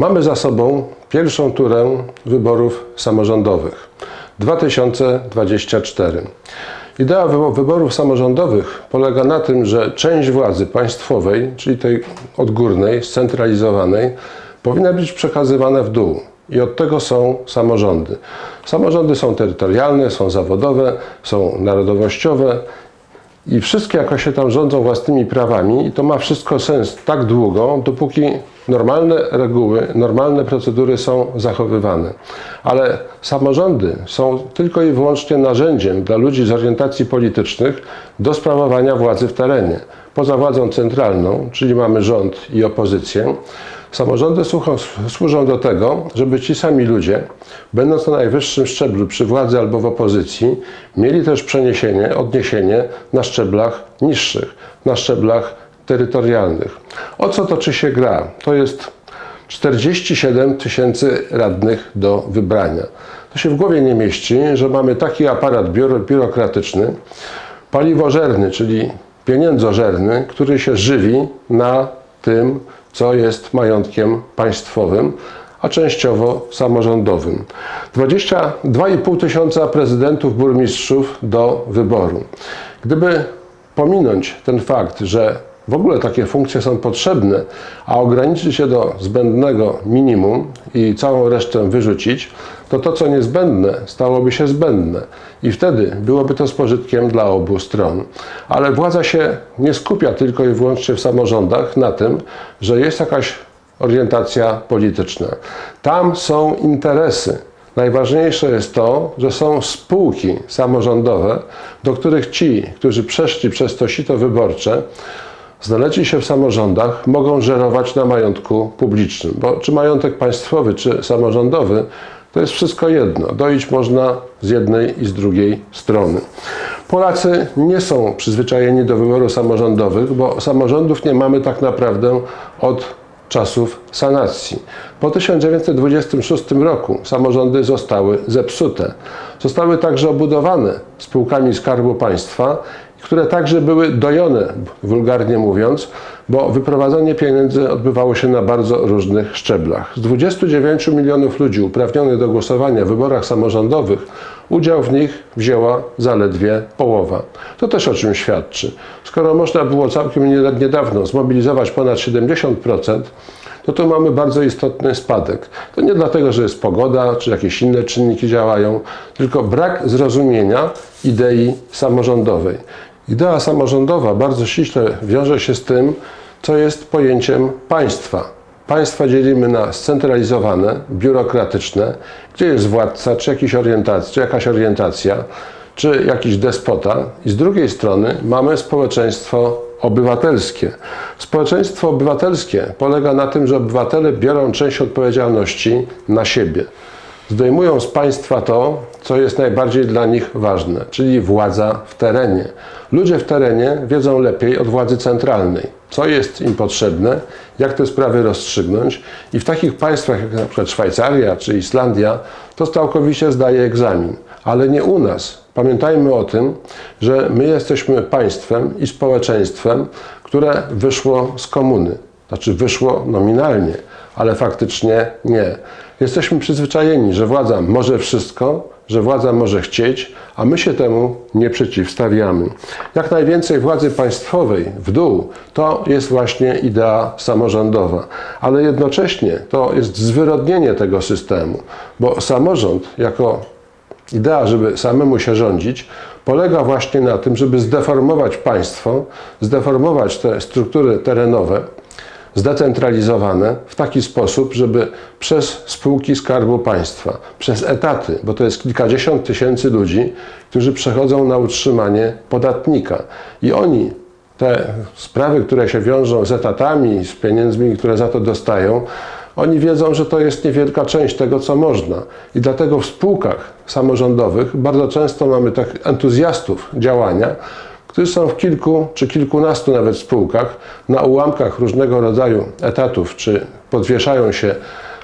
Mamy za sobą pierwszą turę wyborów samorządowych 2024. Idea wy- wyborów samorządowych polega na tym, że część władzy państwowej, czyli tej odgórnej, scentralizowanej, powinna być przekazywana w dół. I od tego są samorządy. Samorządy są terytorialne, są zawodowe, są narodowościowe i wszystkie jakoś się tam rządzą własnymi prawami i to ma wszystko sens tak długo, dopóki normalne reguły, normalne procedury są zachowywane. Ale samorządy są tylko i wyłącznie narzędziem dla ludzi z orientacji politycznych do sprawowania władzy w terenie. Poza władzą centralną, czyli mamy rząd i opozycję, Samorządy służą do tego, żeby ci sami ludzie, będąc na najwyższym szczeblu przy władzy albo w opozycji, mieli też przeniesienie, odniesienie na szczeblach niższych, na szczeblach terytorialnych. O co toczy się gra? To jest 47 tysięcy radnych do wybrania. To się w głowie nie mieści, że mamy taki aparat biuro, biurokratyczny, paliwożerny, czyli pieniędzożerny, który się żywi na tym, co jest majątkiem państwowym, a częściowo samorządowym. 22,5 tysiąca prezydentów, burmistrzów do wyboru. Gdyby pominąć ten fakt, że w ogóle takie funkcje są potrzebne, a ograniczyć się do zbędnego minimum i całą resztę wyrzucić, to to, co niezbędne, stałoby się zbędne. I wtedy byłoby to z pożytkiem dla obu stron. Ale władza się nie skupia tylko i wyłącznie w samorządach na tym, że jest jakaś orientacja polityczna. Tam są interesy. Najważniejsze jest to, że są spółki samorządowe, do których ci, którzy przeszli przez to sito wyborcze, znaleźli się w samorządach, mogą żerować na majątku publicznym. Bo czy majątek państwowy, czy samorządowy, to jest wszystko jedno. Dojść można z jednej i z drugiej strony. Polacy nie są przyzwyczajeni do wyborów samorządowych, bo samorządów nie mamy tak naprawdę od czasów sanacji. Po 1926 roku samorządy zostały zepsute. Zostały także obudowane spółkami Skarbu Państwa, które także były dojone, wulgarnie mówiąc, bo wyprowadzanie pieniędzy odbywało się na bardzo różnych szczeblach. Z 29 milionów ludzi uprawnionych do głosowania w wyborach samorządowych, udział w nich wzięła zaledwie połowa. To też o czym świadczy. Skoro można było całkiem niedawno zmobilizować ponad 70%, to tu mamy bardzo istotny spadek. To nie dlatego, że jest pogoda, czy jakieś inne czynniki działają, tylko brak zrozumienia idei samorządowej. Idea samorządowa bardzo ściśle wiąże się z tym, co jest pojęciem państwa. Państwa dzielimy na scentralizowane, biurokratyczne, gdzie jest władca, czy, jakiś orientacja, czy jakaś orientacja, czy jakiś despota, i z drugiej strony mamy społeczeństwo obywatelskie. Społeczeństwo obywatelskie polega na tym, że obywatele biorą część odpowiedzialności na siebie. Zdejmują z państwa to, co jest najbardziej dla nich ważne, czyli władza w terenie. Ludzie w terenie wiedzą lepiej od władzy centralnej, co jest im potrzebne, jak te sprawy rozstrzygnąć i w takich państwach jak przykład Szwajcaria czy Islandia to całkowicie zdaje egzamin, ale nie u nas. Pamiętajmy o tym, że my jesteśmy państwem i społeczeństwem, które wyszło z komuny. Znaczy wyszło nominalnie, ale faktycznie nie. Jesteśmy przyzwyczajeni, że władza może wszystko, że władza może chcieć, a my się temu nie przeciwstawiamy. Jak najwięcej władzy państwowej w dół to jest właśnie idea samorządowa, ale jednocześnie to jest zwyrodnienie tego systemu, bo samorząd jako idea, żeby samemu się rządzić, polega właśnie na tym, żeby zdeformować państwo, zdeformować te struktury terenowe, zdecentralizowane w taki sposób, żeby przez spółki Skarbu Państwa, przez etaty, bo to jest kilkadziesiąt tysięcy ludzi, którzy przechodzą na utrzymanie podatnika i oni te sprawy, które się wiążą z etatami, z pieniędzmi, które za to dostają, oni wiedzą, że to jest niewielka część tego, co można. I dlatego w spółkach samorządowych bardzo często mamy tak entuzjastów działania, którzy są w kilku czy kilkunastu nawet spółkach na ułamkach różnego rodzaju etatów, czy podwieszają się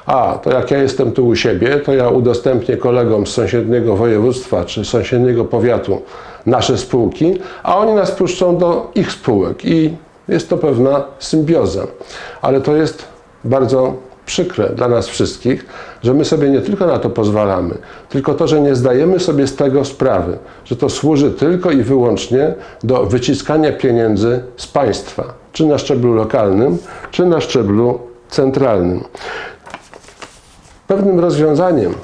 a, to jak ja jestem tu u siebie, to ja udostępnię kolegom z sąsiedniego województwa czy sąsiedniego powiatu nasze spółki, a oni nas puszczą do ich spółek i jest to pewna symbioza. Ale to jest bardzo przykre dla nas wszystkich, że my sobie nie tylko na to pozwalamy, tylko to, że nie zdajemy sobie z tego sprawy, że to służy tylko i wyłącznie do wyciskania pieniędzy z państwa, czy na szczeblu lokalnym, czy na szczeblu centralnym. Pewnym rozwiązaniem,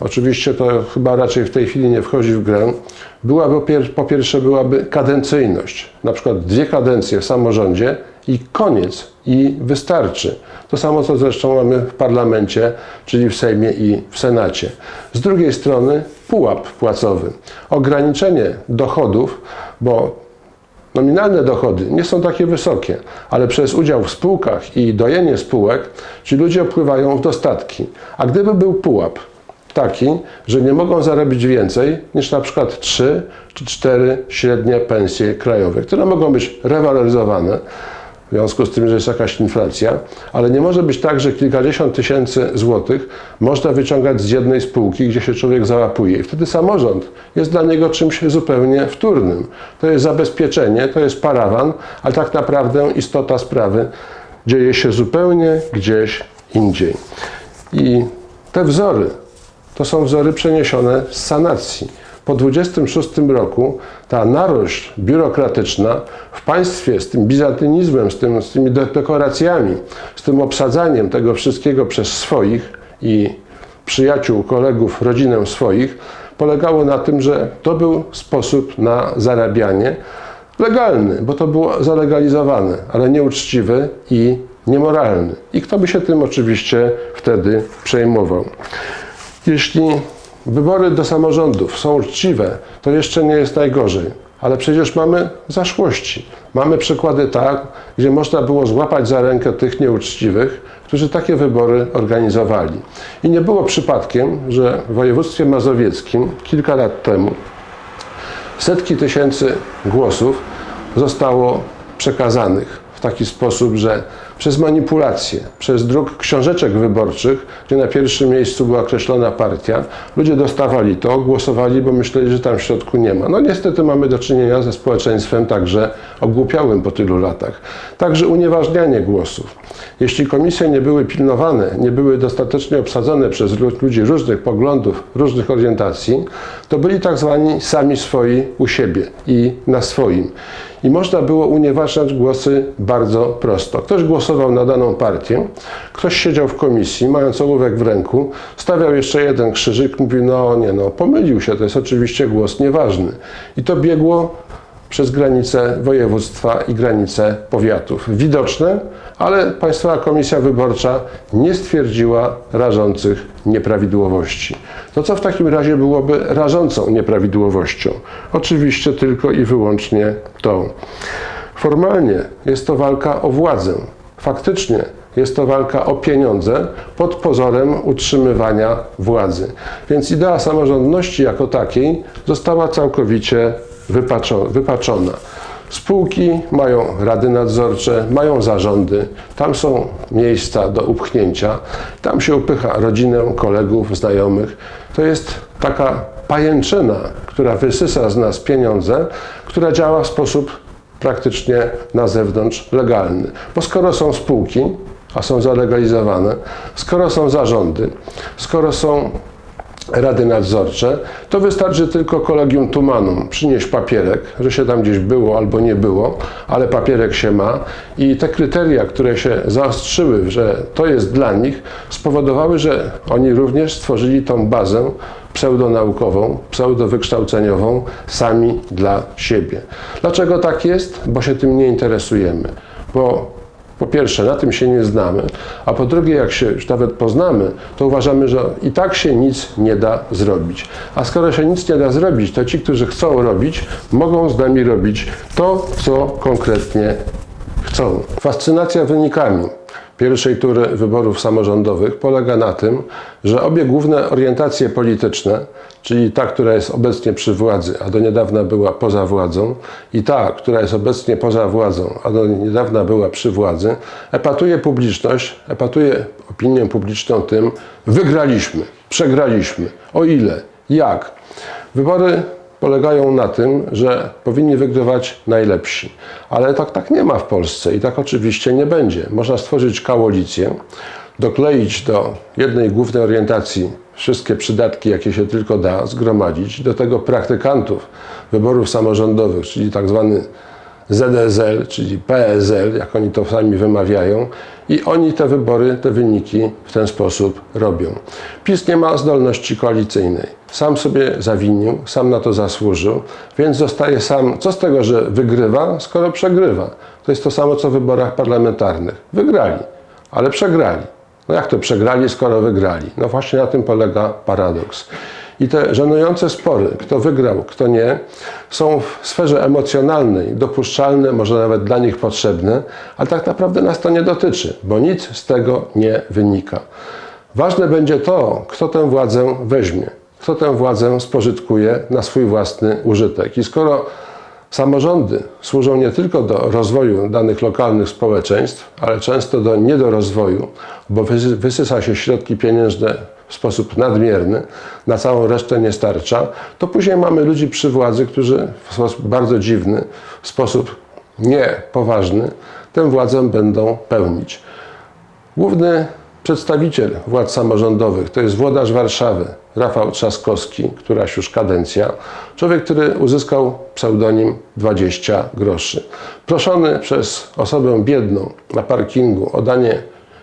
oczywiście to chyba raczej w tej chwili nie wchodzi w grę, byłaby po pierwsze byłaby kadencyjność. Na przykład dwie kadencje w samorządzie i koniec, i wystarczy. To samo, co zresztą mamy w parlamencie, czyli w Sejmie i w Senacie. Z drugiej strony pułap płacowy, ograniczenie dochodów, bo Nominalne dochody nie są takie wysokie, ale przez udział w spółkach i dojenie spółek ci ludzie opływają w dostatki. A gdyby był pułap taki, że nie mogą zarobić więcej niż na przykład 3 czy 4 średnie pensje krajowe, które mogą być rewaloryzowane, w związku z tym, że jest jakaś inflacja, ale nie może być tak, że kilkadziesiąt tysięcy złotych można wyciągać z jednej spółki, gdzie się człowiek załapuje. I wtedy samorząd jest dla niego czymś zupełnie wtórnym. To jest zabezpieczenie, to jest parawan, ale tak naprawdę istota sprawy dzieje się zupełnie gdzieś indziej. I te wzory to są wzory przeniesione z sanacji. Po 26 roku ta narośl biurokratyczna w państwie z tym bizantynizmem, z, tym, z tymi de- dekoracjami, z tym obsadzaniem tego wszystkiego przez swoich i przyjaciół, kolegów, rodzinę swoich, polegało na tym, że to był sposób na zarabianie legalny, bo to było zalegalizowane, ale nieuczciwy i niemoralny. I kto by się tym oczywiście wtedy przejmował? Jeśli wybory do samorządów są uczciwe, to jeszcze nie jest najgorzej. Ale przecież mamy zaszłości. Mamy przykłady tak, gdzie można było złapać za rękę tych nieuczciwych, którzy takie wybory organizowali. I nie było przypadkiem, że w województwie mazowieckim kilka lat temu setki tysięcy głosów zostało przekazanych w taki sposób, że przez manipulacje, przez druk książeczek wyborczych, gdzie na pierwszym miejscu była określona partia, ludzie dostawali to, głosowali, bo myśleli, że tam w środku nie ma. No niestety mamy do czynienia ze społeczeństwem także ogłupiałym po tylu latach. Także unieważnianie głosów. Jeśli komisje nie były pilnowane, nie były dostatecznie obsadzone przez lu- ludzi różnych poglądów, różnych orientacji, to byli tak zwani sami swoi u siebie i na swoim. I można było unieważniać głosy bardzo prosto. Ktoś głosował na daną partię, ktoś siedział w komisji, mając ołówek w ręku, stawiał jeszcze jeden krzyżyk, mówił, no nie no, pomylił się, to jest oczywiście głos nieważny. I to biegło przez granice województwa i granice powiatów. Widoczne, ale Państwowa Komisja Wyborcza nie stwierdziła rażących nieprawidłowości. To co w takim razie byłoby rażącą nieprawidłowością? Oczywiście tylko i wyłącznie tą. Formalnie jest to walka o władzę. Faktycznie jest to walka o pieniądze pod pozorem utrzymywania władzy. Więc idea samorządności jako takiej została całkowicie wypaczona. Spółki mają rady nadzorcze, mają zarządy, tam są miejsca do upchnięcia, tam się upycha rodzinę, kolegów, znajomych. To jest taka pajęczyna, która wysysa z nas pieniądze, która działa w sposób praktycznie na zewnątrz legalny. Bo skoro są spółki, a są zalegalizowane, skoro są zarządy, skoro są rady nadzorcze, to wystarczy tylko kolegium tumanum przynieść papierek, że się tam gdzieś było albo nie było, ale papierek się ma i te kryteria, które się zaostrzyły, że to jest dla nich, spowodowały, że oni również stworzyli tą bazę pseudonaukową, pseudowykształceniową sami dla siebie. Dlaczego tak jest? Bo się tym nie interesujemy. Bo po pierwsze, na tym się nie znamy, a po drugie, jak się już nawet poznamy, to uważamy, że i tak się nic nie da zrobić. A skoro się nic nie da zrobić, to ci, którzy chcą robić, mogą z nami robić to, co konkretnie chcą. Fascynacja wynikami pierwszej tury wyborów samorządowych polega na tym, że obie główne orientacje polityczne, czyli ta, która jest obecnie przy władzy, a do niedawna była poza władzą, i ta, która jest obecnie poza władzą, a do niedawna była przy władzy, epatuje publiczność, epatuje opinię publiczną tym, wygraliśmy, przegraliśmy, o ile, jak. Wybory polegają na tym, że powinni wygrywać najlepsi. Ale tak, tak nie ma w Polsce i tak oczywiście nie będzie. Można stworzyć koalicję, dokleić do jednej głównej orientacji wszystkie przydatki, jakie się tylko da, zgromadzić, do tego praktykantów wyborów samorządowych, czyli tak zwany ZSL, czyli PSL, jak oni to sami wymawiają, i oni te wybory, te wyniki w ten sposób robią. PiS nie ma zdolności koalicyjnej. Sam sobie zawinił, sam na to zasłużył, więc zostaje sam. Co z tego, że wygrywa, skoro przegrywa? To jest to samo, co w wyborach parlamentarnych. Wygrali, ale przegrali. No jak to przegrali, skoro wygrali? No właśnie na tym polega paradoks. I te żenujące spory, kto wygrał, kto nie, są w sferze emocjonalnej dopuszczalne, może nawet dla nich potrzebne, ale tak naprawdę nas to nie dotyczy, bo nic z tego nie wynika. Ważne będzie to, kto tę władzę weźmie, kto tę władzę spożytkuje na swój własny użytek. I skoro Samorządy służą nie tylko do rozwoju danych lokalnych społeczeństw, ale często do niedorozwoju, bo wysy- wysysa się środki pieniężne w sposób nadmierny, na całą resztę nie starcza, to później mamy ludzi przy władzy, którzy w sposób bardzo dziwny, w sposób niepoważny tę władzę będą pełnić. Główny przedstawiciel władz samorządowych to jest włodarz Warszawy, Rafał Trzaskowski, któraś już kadencja. Człowiek, który uzyskał pseudonim 20 groszy. Proszony przez osobę biedną na parkingu o danie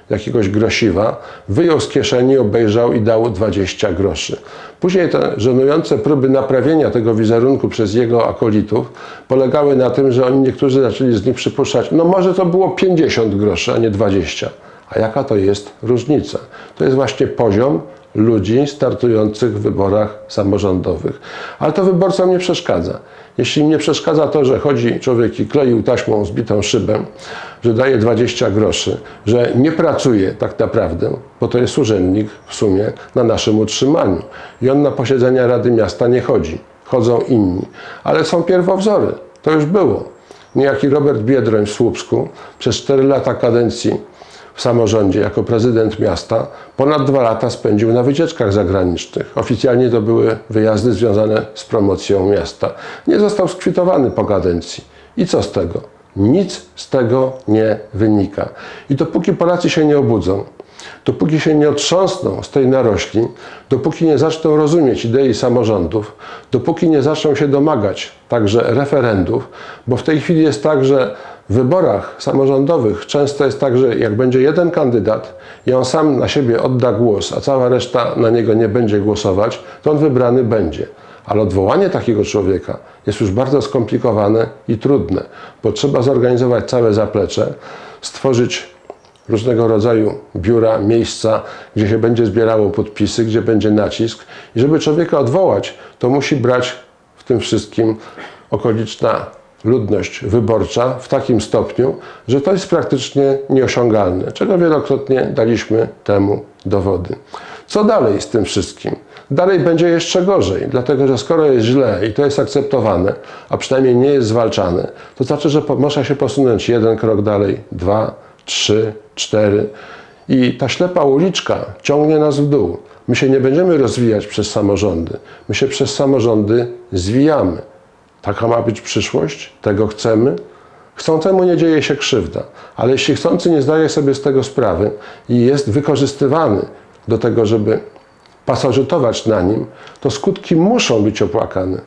jakiegoś grosiwa, wyjął z kieszeni, obejrzał i dał 20 groszy. Później te żenujące próby naprawienia tego wizerunku przez jego akolitów polegały na tym, że oni niektórzy zaczęli z nich przypuszczać, no może to było 50 groszy, a nie 20. A jaka to jest różnica? To jest właśnie poziom ludzi startujących w wyborach samorządowych. Ale to wyborcom nie przeszkadza. Jeśli im nie przeszkadza to, że chodzi człowiek i kleił taśmą zbitą szybę, że daje 20 groszy, że nie pracuje tak naprawdę, bo to jest urzędnik w sumie na naszym utrzymaniu. I on na posiedzenia Rady Miasta nie chodzi. Chodzą inni. Ale są pierwowzory. To już było. Niejaki Robert Biedroń w Słupsku przez 4 lata kadencji w samorządzie jako prezydent miasta ponad dwa lata spędził na wycieczkach zagranicznych. Oficjalnie to były wyjazdy związane z promocją miasta. Nie został skwitowany po kadencji. I co z tego? Nic z tego nie wynika. I dopóki Polacy się nie obudzą, dopóki się nie otrząsną z tej narośli, dopóki nie zaczną rozumieć idei samorządów, dopóki nie zaczną się domagać także referendów, bo w tej chwili jest tak, że w wyborach samorządowych często jest tak, że jak będzie jeden kandydat i on sam na siebie odda głos, a cała reszta na niego nie będzie głosować, to on wybrany będzie. Ale odwołanie takiego człowieka jest już bardzo skomplikowane i trudne, bo trzeba zorganizować całe zaplecze, stworzyć różnego rodzaju biura, miejsca, gdzie się będzie zbierało podpisy, gdzie będzie nacisk. I żeby człowieka odwołać, to musi brać w tym wszystkim okoliczna ludność wyborcza w takim stopniu, że to jest praktycznie nieosiągalne, czego wielokrotnie daliśmy temu dowody. Co dalej z tym wszystkim? Dalej będzie jeszcze gorzej, dlatego że skoro jest źle i to jest akceptowane, a przynajmniej nie jest zwalczane, to znaczy, że można się posunąć jeden krok dalej, dwa, trzy, cztery. I ta ślepa uliczka ciągnie nas w dół. My się nie będziemy rozwijać przez samorządy. My się przez samorządy zwijamy. Taka ma być przyszłość? Tego chcemy? Chcącemu nie dzieje się krzywda, ale jeśli chcący nie zdaje sobie z tego sprawy i jest wykorzystywany do tego, żeby pasożytować na nim, to skutki muszą być opłakane.